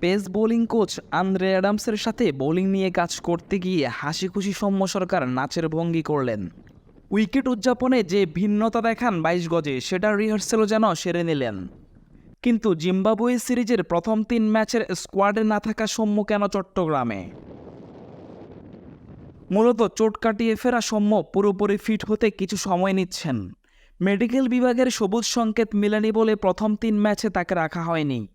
Pace bowling coach Andre অ্যাডামসের সাথে bowling নিয়ে কাজ করতে গিয়ে হাসি খুশি সৌম্য সরকার নাচের ভঙ্গি করলেন। উইকেট উদযাপনে যে ভিন্নতা দেখান বাইশ গজে, সেটা রিহার্সেলও যেন সেরে নিলেন। কিন্তু জিম্বাবুয়ে সিরিজের প্রথম তিন ম্যাচের স্কোয়াডে না থাকা সৌম্য কেন চট্টগ্রামে? মূলত চোট কাটিয়ে ফেরা সৌম্য পুরোপুরি ফিট হতে কিছু সময় নিচ্ছেন। মেডিকেল বিভাগের সবুজ সংকেত মেলেনি বলে প্রথম তিন ম্যাচে তাকে রাখা হয়নি।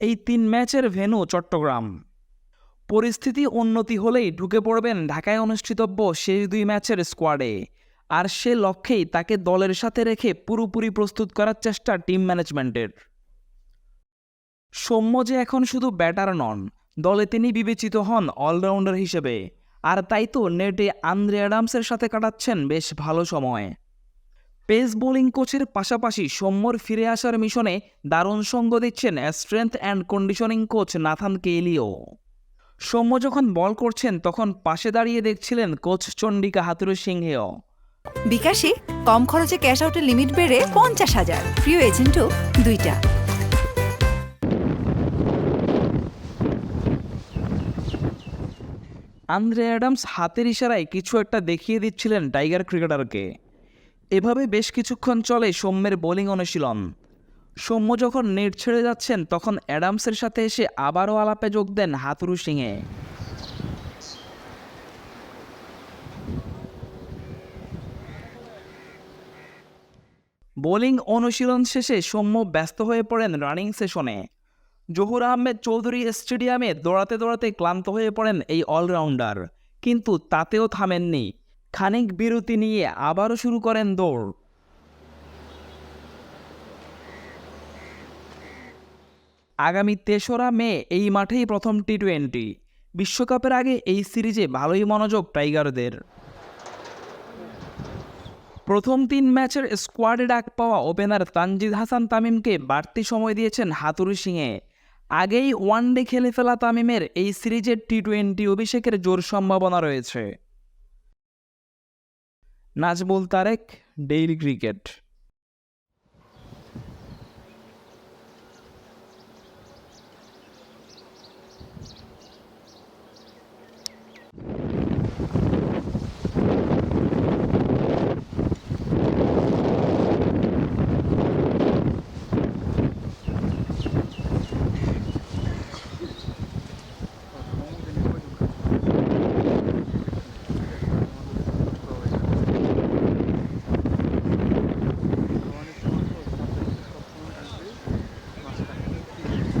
এই তিন ম্যাচের ভেন্যু চট্টগ্রাম। পরিস্থিতি উন্নতি হলেই ঢুকে পড়বেন ঢাকায় অনুষ্ঠিতব্য শেষ দুই ম্যাচের স্কোয়াডে। আর সে লক্ষ্যেই তাকে দলের সাথে রেখে পুরোপুরি প্রস্তুত করার চেষ্টা টিম ম্যানেজমেন্টের। সৌম্য যে এখন শুধু ব্যাটার নন, দলে তিনি বিবেচিত হন অলরাউন্ডার হিসেবে। আর তাই তো নেটে আন্দ্রে অ্যাডামসের সাথে কাটাচ্ছেন বেশ ভালো সময়। পেস বোলিং কোচের পাশাপাশি সৌম্যর ফিরে আসার মিশনে দারুণ সঙ্গ দিচ্ছেন strength and conditioning coach Nathan কেলিও Soumya যখন বল করছেন তখন পাশে দাঁড়িয়ে দেখছিলেন কোচ চণ্ডিকা হাতুরু সিংহেও। বিকাশে কম খরচে ক্যাশ আউটের লিমিট বেড়ে পঞ্চাশ হাজার প্রিয় এজেন্টও দুইটা। আন্দ্রে অ্যাডামস হাতের ইশারায় কিছু একটা দেখিয়ে দিচ্ছিলেন টাইগার ক্রিকেটারকে। এভাবে বেশ কিছুক্ষণ চলে সৌম্যের বোলিং অনুশীলন। সৌম্য যখন নেট ছেড়ে যাচ্ছেন, তখন অ্যাডামসের সাথে এসে আবারও আলাপে যোগ দেন হাতুরু সিংয়ে বোলিং অনুশীলন শেষে সৌম্য ব্যস্ত হয়ে পড়েন রানিং সেশনে। জহুর আহমেদ চৌধুরী স্টেডিয়ামে দৌড়াতে দৌড়াতে ক্লান্ত হয়ে পড়েন এই অলরাউন্ডার, কিন্তু তাতেও থামেননি। খানিক বিরতি নিয়ে আবারও শুরু করেন দৌড়। আগামী তেসরা মে, এই মাঠেই প্রথম টি টোয়েন্টি বিশ্বকাপের আগে এই সিরিজে ভালোই মনোযোগ টাইগারদের। প্রথম তিন ম্যাচের স্কোয়াডে ডাক পাওয়া ওপেনার তানজিদ হাসান তামিমকে বাড়তি সময় দিয়েছেন হাতুরু সিংয়ে। আগেই ওয়ানডে খেলে ফেলা তামিমের এই সিরিজের টি টোয়েন্টি অভিষেকের জোর সম্ভাবনা রয়েছে। Nazmul Tarek Daily Cricket.